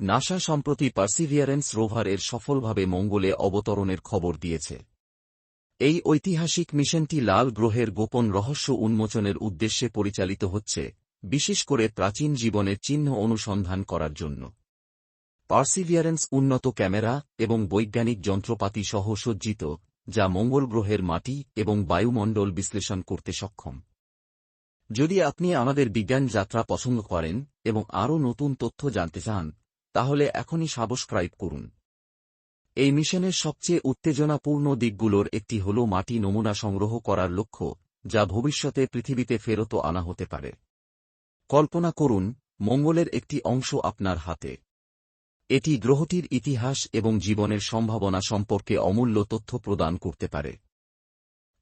NASA সম্প্রতি perseverance রোভারের সফলভাবে মঙ্গলে অবতরণের খবর দিয়েছে। এই ঐতিহাসিক মিশনটি লাল গ্রহের গোপন রহস্য উন্মোচনের উদ্দেশ্যে পরিচালিত হচ্ছে, বিশেষ করে প্রাচীন জীবনের চিহ্ন অনুসন্ধান করার জন্য। পার্সিভিয়ারেন্স উন্নত ক্যামেরা এবং বৈজ্ঞানিক যন্ত্রপাতি সহ সজ্জিত, যা মঙ্গল গ্রহের মাটি এবং বায়ুমণ্ডল বিশ্লেষণ করতে সক্ষম। যদি আপনি আমাদের বিজ্ঞান যাত্রা পছন্দ করেন এবং আরও নতুন তথ্য জানতে চান তাহলে এখনই সাবস্ক্রাইব করুন। এই মিশনের সবচেয়ে উত্তেজনাপূর্ণ দিকগুলোর একটি হল মাটি নমুনা সংগ্রহ করার লক্ষ্য, যা ভবিষ্যতে পৃথিবীতে ফেরত আনা হতে পারে। কল্পনা করুন, মঙ্গলের একটি অংশ আপনার হাতে। এটি গ্রহটির ইতিহাস এবং জীবনের সম্ভাবনা সম্পর্কে অমূল্য তথ্য প্রদান করতে পারে।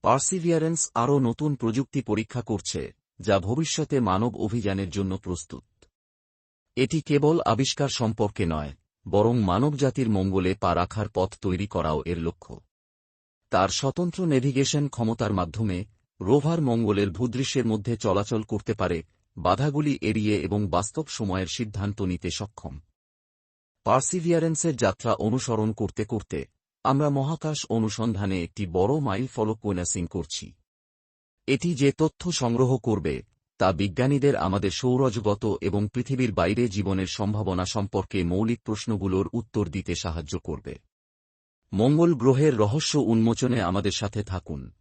পার্সিভিয়ারেন্স আরও নতুন প্রযুক্তি পরীক্ষা করছে, যা ভবিষ্যতে মানব অভিযানের জন্য প্রস্তুত। এটি কেবল আবিষ্কার সম্পর্কে নয়, বরং মানবজাতির মঙ্গলে পা রাখার পথ তৈরি করাও এর লক্ষ্য। তার স্বতন্ত্র নেভিগেশন ক্ষমতার মাধ্যমে, রোভার মঙ্গলের ভূদৃশ্যের মধ্যে চলাচল করতে পারে, বাধাগুলি এড়িয়ে এবং বাস্তব সময়ের সিদ্ধান্ত নিতে সক্ষম। পার্সিভিয়ারেন্সের যাত্রা অনুসরণ করতে করতে, আমরা মহাকাশ অনুসন্ধানে একটি বড় মাইল ফলক করছি। এটি যে তথ্য সংগ্রহ করবে তা বিজ্ঞানীদের আমাদের সৌরজগত এবং পৃথিবীর বাইরে জীবনের সম্ভাবনা সম্পর্কে মৌলিক প্রশ্নগুলোর উত্তর দিতে সাহায্য করবে। মঙ্গল গ্রহের রহস্য উন্মোচনে আমাদের সাথে থাকুন।